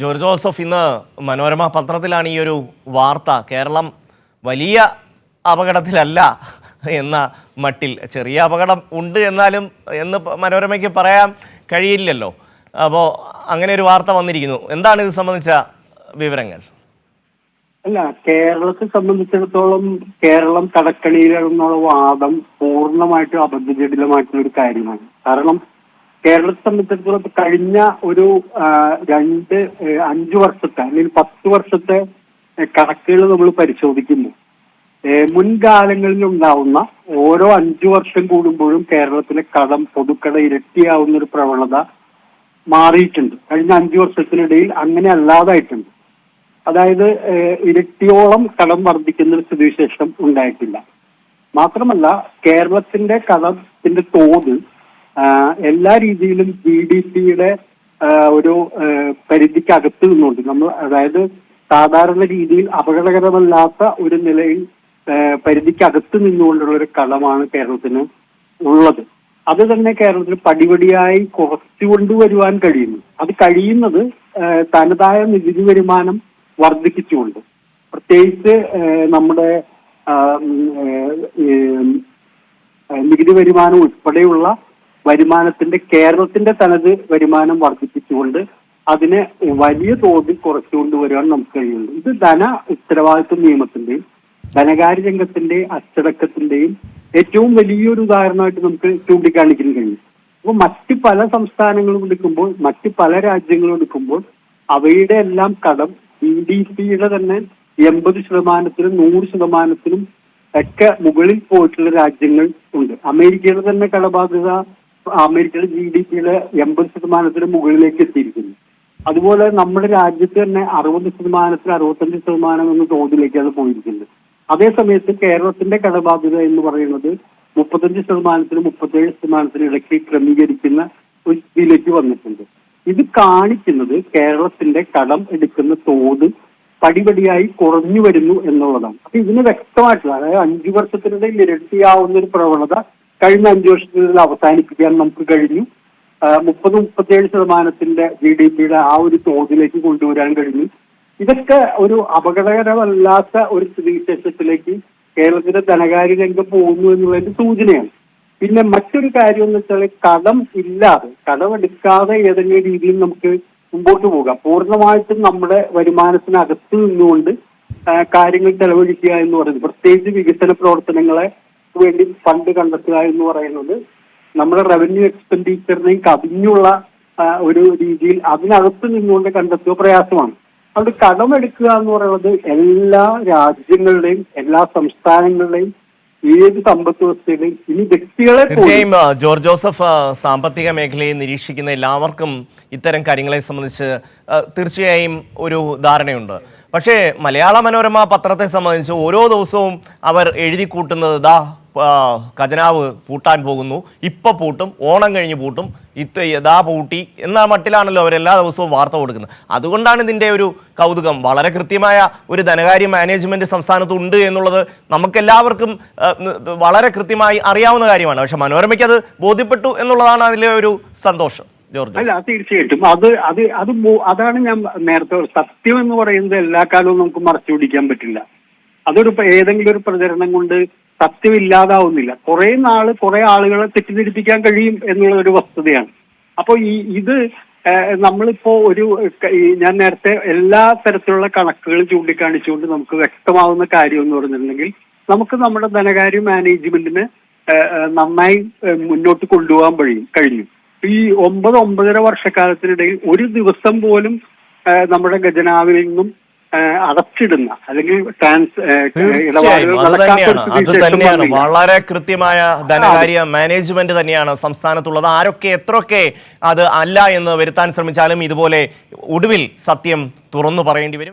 George Joseph ഇന്ന് മനോരമ പത്രത്തിലാണ് ഈ ഒരു വാർത്ത. കേരളം വലിയ അപകടത്തിലല്ല എന്ന മട്ടിൽ. ചെറിയ അപകടം ഉണ്ട് എന്നാലും എന്ന് മനോരമയ്ക്ക് പറയാൻ കഴിയില്ലല്ലോ. അപ്പോൾ അങ്ങനെ ഒരു വാർത്ത വന്നിരിക്കുന്നു. എന്താണ് ഇത് സംബന്ധിച്ച വിവരങ്ങൾ? അല്ല കേരളത്തെ സംബന്ധിച്ചിടത്തോളം കേരളം കടക്കണിയിലെന്നുള്ള വാദം പൂർണമായിട്ടും അബദ്ധജടിലമായിട്ടുള്ള ഒരു കാര്യമാണ്. കാരണം കേരളത്തെ സംബന്ധിച്ചിടത്തോളം കഴിഞ്ഞ ഒരു രണ്ട് അഞ്ചു വർഷത്തെ അല്ലെങ്കിൽ പത്ത് വർഷത്തെ കണക്കുകൾ നമ്മൾ പരിശോധിക്കുന്നു. മുൻകാലങ്ങളിൽ ഉണ്ടാവുന്ന ഓരോ അഞ്ചു വർഷം കൂടുമ്പോഴും കേരളത്തിലെ കടം പൊതുക്കട ഇരട്ടിയാവുന്ന ഒരു പ്രവണത മാറിയിട്ടുണ്ട്. കഴിഞ്ഞ അഞ്ചു വർഷത്തിനിടയിൽ അങ്ങനെ അല്ലാതായിട്ടുണ്ട്. അതായത് ഇരട്ടിയോളം കടം വർദ്ധിക്കുന്ന ഒരു സ്ഥിതിവിശേഷം ഉണ്ടായിട്ടില്ല. മാത്രമല്ല കേരളത്തിന്റെ കടത്തിന്റെ തോത് എല്ലാ രീതിയിലും ജി ഡി പിയുടെ ഒരു പരിധിക്ക് പരിധിക്കകത്ത് നിന്നുകൊണ്ട് നമ്മൾ അതായത് സാധാരണ രീതിയിൽ അപകടകരമല്ലാത്ത ഒരു നിലയിൽ പരിധിക്ക് പരിധിക്കകത്ത് നിന്നുകൊണ്ടുള്ള ഒരു കളമാണ് കേരളത്തിന് ഉള്ളത്. അത് തന്നെ കേരളത്തിൽ പടിപടിയായി കുറച്ചു കൊണ്ടുവരുവാൻ കഴിയുന്നു. അത് കഴിയുന്നത് തനതായ നികുതി വരുമാനം വർദ്ധിപ്പിച്ചുകൊണ്ട്. പ്രത്യേകിച്ച് നമ്മുടെ നികുതി വരുമാനം ഉൾപ്പെടെയുള്ള വരുമാനത്തിന്റെ കേരളത്തിന്റെ തനത് വരുമാനം വർദ്ധിപ്പിച്ചുകൊണ്ട് അതിനെ വലിയ തോതിൽ കുറച്ചുകൊണ്ട് വരുവാൻ നമുക്ക് കഴിയുള്ളൂ ഇത് ധന ഉത്തരവാദിത്വ നിയമത്തിന്റെയും ധനകാര്യ രംഗത്തിന്റെ അച്ചടക്കത്തിന്റെയും ഏറ്റവും വലിയൊരു ഉദാഹരണമായിട്ട് നമുക്ക് ചൂണ്ടിക്കാണിക്കാൻ കഴിയും. അപ്പോൾ മറ്റ് പല സംസ്ഥാനങ്ങളും എടുക്കുമ്പോൾ മറ്റ് പല രാജ്യങ്ങളും എടുക്കുമ്പോൾ അവയുടെ എല്ലാം കടം ജി ഡി പിയുടെ തന്നെ എൺപത് ശതമാനത്തിനും നൂറ് ശതമാനത്തിനും ഒക്കെ മുകളിൽ പോയിട്ടുള്ള രാജ്യങ്ങൾ ഉണ്ട്. അമേരിക്കയുടെ തന്നെ കടബാധ്യത അമേരിക്കയുടെ ജി ഡി പിയിൽ എൺപത് ശതമാനത്തിന് മുകളിലേക്ക് എത്തിയിരിക്കുന്നു. അതുപോലെ നമ്മുടെ രാജ്യത്ത് തന്നെ അറുപത് ശതമാനത്തിന് അറുപത്തഞ്ച് ശതമാനം എന്ന തോതിലേക്കാണ് പോയിരിക്കുന്നത്. അതേസമയത്ത് കേരളത്തിന്റെ കടബാധ്യത എന്ന് പറയുന്നത് മുപ്പത്തഞ്ച് ശതമാനത്തിന് മുപ്പത്തേഴ് ശതമാനത്തിന് ഇടയ്ക്ക് ക്രമീകരിക്കുന്ന ഒരു സ്ഥിതിയിലേക്ക് വന്നിട്ടുണ്ട്. ഇത് കാണിക്കുന്നത് കേരളത്തിന്റെ കടം എടുക്കുന്ന തോത് പടിപടിയായി കുറഞ്ഞു വരുന്നു എന്നുള്ളതാണ്. അപ്പൊ ഇതിന് വ്യക്തമായിട്ടുള്ള അതായത് അഞ്ചു വർഷത്തിനിടയിൽ ഇരട്ടിയാവുന്ന ഒരു പ്രവണത കഴിഞ്ഞ അഞ്ചു വർഷത്തിൽ അവസാനിപ്പിക്കാൻ നമുക്ക് കഴിഞ്ഞു. മുപ്പത് മുപ്പത്തിയേഴ് ശതമാനത്തിന്റെ ജി ഡി പിയുടെ ആ ഒരു തോതിലേക്ക് കൊണ്ടുവരാൻ കഴിഞ്ഞു. ഇതൊക്കെ ഒരു അപകടകരമല്ലാത്ത ഒരു സ്ഥിതിവിശേഷത്തിലേക്ക് കേരളത്തിന്റെ ധനകാര്യ രംഗം പോകുന്നു എന്നുള്ളതിന്റെ സൂചനയാണ്. പിന്നെ മറ്റൊരു കാര്യം എന്ന് വെച്ചാൽ കടം ഇല്ലാതെ കടമെടുക്കാതെ ഏതെങ്കിലും രീതിയിൽ നമുക്ക് മുമ്പോട്ട് പോകാം. പൂർണമായിട്ടും നമ്മുടെ വരുമാനത്തിനകത്ത് നിന്നുകൊണ്ട് കാര്യങ്ങൾ ചെലവഴിക്കുക എന്ന് പറയുന്നത് പ്രത്യേകിച്ച് വികസന പ്രവർത്തനങ്ങളെ വേണ്ടി ഫണ്ട് കണ്ടെത്തുക എന്ന് പറയുന്നത് നമ്മുടെ റവന്യൂ എക്സ്പെൻഡിച്ചറിനെയും കവിഞ്ഞുള്ള ഒരു രീതിയിൽ അതിനകത്ത് നിന്നുകൊണ്ട് കണ്ടെത്തുക പ്രയാസമാണ്. അതുകൊണ്ട് കടമെടുക്കുക എന്ന് പറയുന്നത് എല്ലാ രാജ്യങ്ങളുടെയും എല്ലാ സംസ്ഥാനങ്ങളുടെയും ഏത് സമ്പത്ത് വ്യവസ്ഥയുടെയും ഇനി വ്യക്തികളെ തീർച്ചയായും ജോർജ് ജോസഫ് സാമ്പത്തിക മേഖലയെ നിരീക്ഷിക്കുന്ന എല്ലാവർക്കും ഇത്തരം കാര്യങ്ങളെ സംബന്ധിച്ച് തീർച്ചയായും ഒരു ധാരണയുണ്ട്. പക്ഷേ മലയാള മനോരമ പത്രത്തെ സംബന്ധിച്ച് ഓരോ ദിവസവും അവർ എഴുതി കൂട്ടുന്നത് ദാ ഖജനാവ് പൂട്ടാൻ പോകുന്നു. ഇപ്പൊ പൂട്ടും ഓണം കഴിഞ്ഞ് പൂട്ടും ഇത്ത യഥാ പൂട്ടി എന്ന മട്ടിലാണല്ലോ അവരെല്ലാ ദിവസവും വാർത്ത കൊടുക്കുന്നത്. അതുകൊണ്ടാണ് ഇതിന്റെ ഒരു കൗതുകം. വളരെ കൃത്യമായ ഒരു ധനകാര്യ മാനേജ്മെന്റ് സംസ്ഥാനത്ത് ഉണ്ട് എന്നുള്ളത് നമുക്കെല്ലാവർക്കും വളരെ കൃത്യമായി അറിയാവുന്ന കാര്യമാണ്. പക്ഷെ മനോരമയ്ക്ക് അത് ബോധ്യപ്പെട്ടു എന്നുള്ളതാണ് അതിലെ ഒരു സന്തോഷം. ജോർജ്. അല്ല തീർച്ചയായിട്ടും. അത് അത് അത് അതാണ് ഞാൻ നേരത്തെ. സത്യം എന്ന് പറയുന്നത് എല്ലാ കാലവും നമുക്ക് മറച്ചു പിടിക്കാൻ പറ്റില്ല. അതൊരു ഏതെങ്കിലും ഒരു പ്രചരണം കൊണ്ട് സത്യം ഇല്ലാതാവുന്നില്ല കുറെ നാൾ കുറെ ആളുകളെ തെറ്റിദ്ധരിപ്പിക്കാൻ കഴിയും എന്നുള്ള ഒരു വസ്തുതയാണ്. അപ്പോൾ ഈ ഇത് നമ്മളിപ്പോ ഒരു ഞാൻ നേരത്തെ എല്ലാ തരത്തിലുള്ള കണക്കുകൾ ചൂണ്ടിക്കാണിച്ചുകൊണ്ട് നമുക്ക് വ്യക്തമാവുന്ന കാര്യം എന്ന് പറഞ്ഞിട്ടുണ്ടെങ്കിൽ നമുക്ക് നമ്മുടെ ധനകാര്യ മാനേജ്മെന്റിന് നന്നായി മുന്നോട്ട് കൊണ്ടുപോകാൻ കഴിയും. കഴിഞ്ഞു ഈ ഒമ്പത് ഒമ്പതര വർഷക്കാലത്തിനിടയിൽ ഒരു ദിവസം പോലും നമ്മുടെ ഖജനാവിൽ നിന്നും അടച്ചിടുന്ന അല്ലെങ്കിൽ ട്രാൻസ് അത് തന്നെയാണ്. അത് തന്നെയാണ്. വളരെ കൃത്യമായ ധനകാര്യ മാനേജ്മെന്റ് തന്നെയാണ് സംസ്ഥാനത്തുള്ളത്. ആരൊക്കെ എത്രയൊക്കെ അത് അല്ല എന്ന് വരുത്താൻ ശ്രമിച്ചാലും ഇതുപോലെ ഒടുവിൽ സത്യം തുറന്നു പറയേണ്ടി വരും.